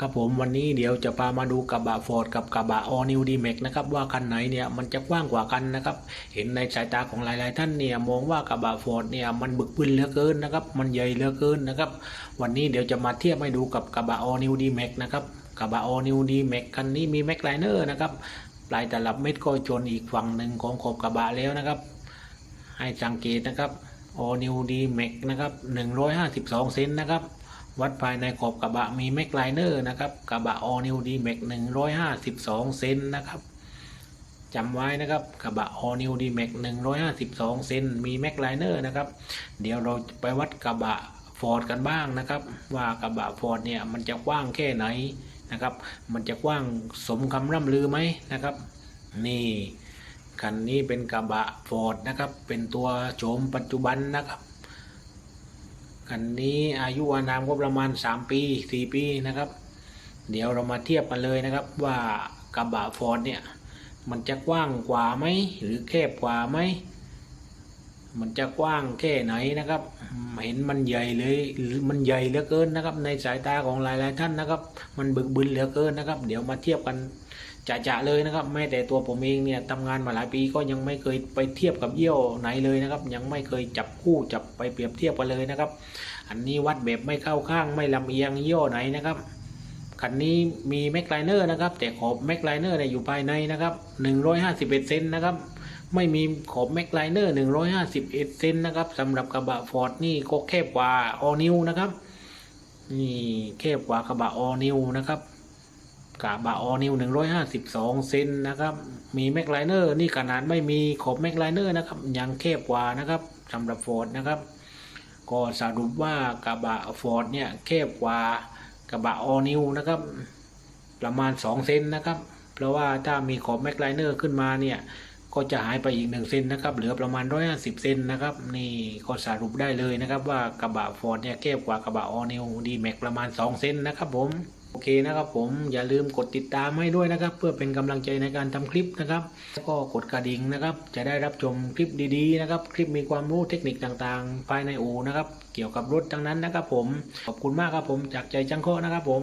ครับผมวันนี้เดี๋ยวจะพามาดูกระบะฟอร์ดกับกระบะออนิวดีเมกนะครับว่าคันไหนเนี่ยมันจะกว้างกว่ากันนะครับเห็นในสายตาของหลาย ๆ ท่านเนี่ยมองว่ากระบะฟอร์ดเนี่ยมันบึกบึนเหลือเกินนะครับมันใหญ่เหลือเกินนะครับวันนี้เดี๋ยวจะมาเทียบให้ดูกับกระบะออนิวดีเมกนะครับกระบะออนิวดีเมกคันนี้มีแม็กไลเนอร์นะครับปลายตลับเม็ดก็จนอีกฝั่งหนึ่งของขอบกระบะแล้วนะครับ ให้สังเกตนะครับออนิวดีเมกนะครับ152 เซนนะครับ วัดภายในขอบกระบะมีแม็กไลเนอร์นะครับกระบะ All New D Max 152เซนนะครับจำไว้นะครับกระบะ All New D Max 152เซนมีแม็กไลเนอร์นะครับ เดี๋ยวเราไปวัดกระบะ Ford กันบ้างนะครับ ว่ากระบะ Ford เนี่ยมันจะกว้างแค่ไหนนะครับ มันจะกว้างสมคำร่ำลือไหมนะครับ นี่คันนี้เป็นกระบะ Ford นะครับ เป็นตัวโฉมปัจจุบันนะครับ คันนี้อายุอานามก็ประมาณ 3 ปี4ปีนะครับ เดี๋ยวเรามาเทียบกันเลยนะครับว่ากระบะฟอร์ดเนี่ยมันจะกว้างกว่าไหมหรือแคบกว่าไหมมันจะกว้างแค่ไหนนะครับ เห็นมันใหญ่เลยหรือมันใหญ่เหลือเกินนะครับ ในสายตาของหลายๆท่านนะครับ มันบึกบึนเหลือเกินนะครับ เดี๋ยวมาเทียบกัน จะเลยนะครับแม้แต่ตัวผมเองเนี่ยทำงานมาหลายปีก็ยังไม่เคยไปเทียบกับเยี่ยวไหนเลยนะครับ ยังไม่เคยจับคู่จับไปเปรียบเทียบกันเลยนะครับ อันนี้วัดแบบไม่เข้าข้างไม่ลำเอียงเยี่ห้อไหนนะครับคันนี้มีแม็กไลเนอร์นะครับ แต่ขอบแม็กไลเนอร์เนี่ยอยู่ภายในนะครับ 151เซนนะครับไม่มีขอบแม็กไลเนอร์151เซนนะครับสำหรับกระบะฟอร์ดนี่ก็แคบกว่าออนิวนะครับนี่แคบกว่ากระบะออนิวนะครับ กระบะออนิว152เซนนะครับ มีแม็กไลเนอร์นี่ขนาดไม่มีขอบแม็กไลเนอร์นะครับ ยังแคบกว่านะครับสำหรับฟอร์ดนะครับ ก็สรุปว่ากระบะฟอร์ดเนี่ยแคบกว่ากระบะออนิวนะครับ ประมาณ2เซนนะครับ เพราะว่าถ้ามีขอบแม็กไลเนอร์ขึ้นมาเนี่ยก็จะหายไปอีก1เซนนะครับ เหลือประมาณ 150 เซนนะครับ นี่ก็สรุปได้เลยนะครับว่ากระบะฟอร์ดเนี่ยแคบกว่ากระบะออนิวดีแม็กประมาณ 2 เซนนะครับผม โอเคนะครับผมอย่าลืมกดติดตามให้ด้วยนะครับ เพื่อเป็นกำลังใจในการทำคลิปนะครับแล้วก็กดกระดิ่งนะครับ จะได้รับชมคลิปดีๆนะครับ คลิปมีความรู้เทคนิคต่างๆ ภายในอู่นะครับ เกี่ยวกับรถทั้งนั้นนะครับผมขอบคุณมากครับผมจากใจจังโคนะครับผม